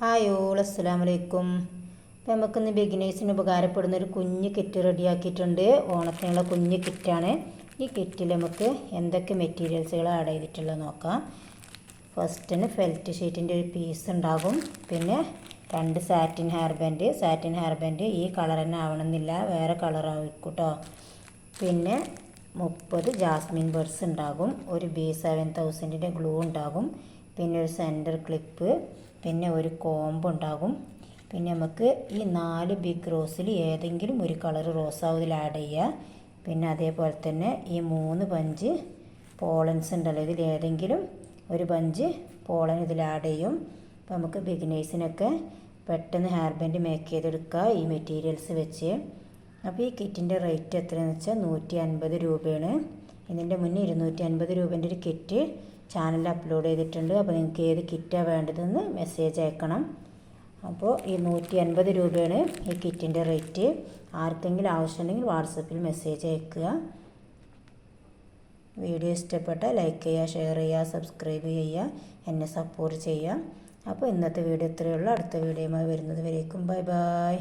Hi all അസ്സലാമു വലൈക്കും ഇപ്പം നമുക്കിന്ന് ബിഗിനേഴ്സിന് ഉപകാരപ്പെടുന്ന ഒരു കുഞ്ഞ് കിറ്റ് റെഡിയാക്കിയിട്ടുണ്ട്. ഓണത്തിനുള്ള കുഞ്ഞ് കിറ്റാണ്. ഈ കിറ്റിൽ നമുക്ക് എന്തൊക്കെ മെറ്റീരിയൽസുകൾ ആഡ് ചെയ്തിട്ടുള്ളത് നോക്കാം. ഫസ്റ്റിന് ഫെൽറ്റ് ഷീറ്റിന്റെ ഒരു പീസ് ഉണ്ടാകും. പിന്നെ രണ്ട് satin hair band satin hair band ഈ കളർ തന്നെ ആവണമെന്നില്ല. വേറെ കളറായിരിക്കും കേട്ടോ പിന്നെ മുപ്പത് ജാസ്മിൻ ബേർഡ്സ് ഉണ്ടാകും. ഒരു ബി സെവൻ തൗസൻഡിന്റെ ഗ്ലൂ ഉണ്ടാകും. പിന്നെ ഒരു സെന്റർ ക്ലിപ്പ് പിന്നെ ഒരു കോംബ് ഉണ്ടാകും. പിന്നെ നമുക്ക് ഈ നാല് ബിഗ് റോസിൽ ഏതെങ്കിലും ഒരു കളർ റോസാവ് ഇതിൽ ആഡ് ചെയ്യുക പിന്നെ അതേപോലെ തന്നെ ഈ മൂന്ന് പഞ്ച് പോളൻസ് ഉണ്ടല്ലോ ഇതിൽ ഏതെങ്കിലും ഒരു പഞ്ച് പോളൻ ഇതിൽ ആഡ് ചെയ്യും. അപ്പോൾ നമുക്ക് ബിഗിനേഴ്സിനൊക്കെ പെട്ടെന്ന് ഹെയർ ബാൻഡ് മേക്ക് ചെയ്തെടുക്കുക ഈ മെറ്റീരിയൽസ് വെച്ച്. അപ്പോൾ ഈ കിറ്റിന്റെ റേറ്റ് എത്രയാണെന്ന് വെച്ചാൽ നൂറ്റി അൻപത് രൂപയാണ്. ഇതിന്റെ മുന്നേ ഇരുന്നൂറ്റി അൻപത് രൂപേന്റെ ഒരു കിറ്റ് ചാനലിൽ അപ്ലോഡ് ചെയ്തിട്ടുണ്ട്. അപ്പോൾ നിങ്ങൾക്ക് ഏത് കിറ്റാണ് വേണ്ടതെന്ന് മെസ്സേജ് അയക്കണം. അപ്പോൾ ഈ നൂറ്റി അൻപത് രൂപയാണ് ഈ കിറ്റിന്റെ റേറ്റ് ആർക്കെങ്കിലും ആവശ്യമുണ്ടെങ്കിൽ വാട്സപ്പിൽ മെസ്സേജ് അയക്കുക. വീഡിയോ ഇഷ്ടപ്പെട്ട ലൈക്ക് ചെയ്യുക ഷെയർ ചെയ്യുക സബ്സ്ക്രൈബ് ചെയ്യുക എന്നെ സപ്പോർട്ട് ചെയ്യുക. അപ്പോൾ ഇന്നത്തെ വീഡിയോ ഇത്രയേ ഉള്ളൂ. അടുത്ത വീഡിയോയുമായി വരുന്നത് വരേക്കും. Bye bye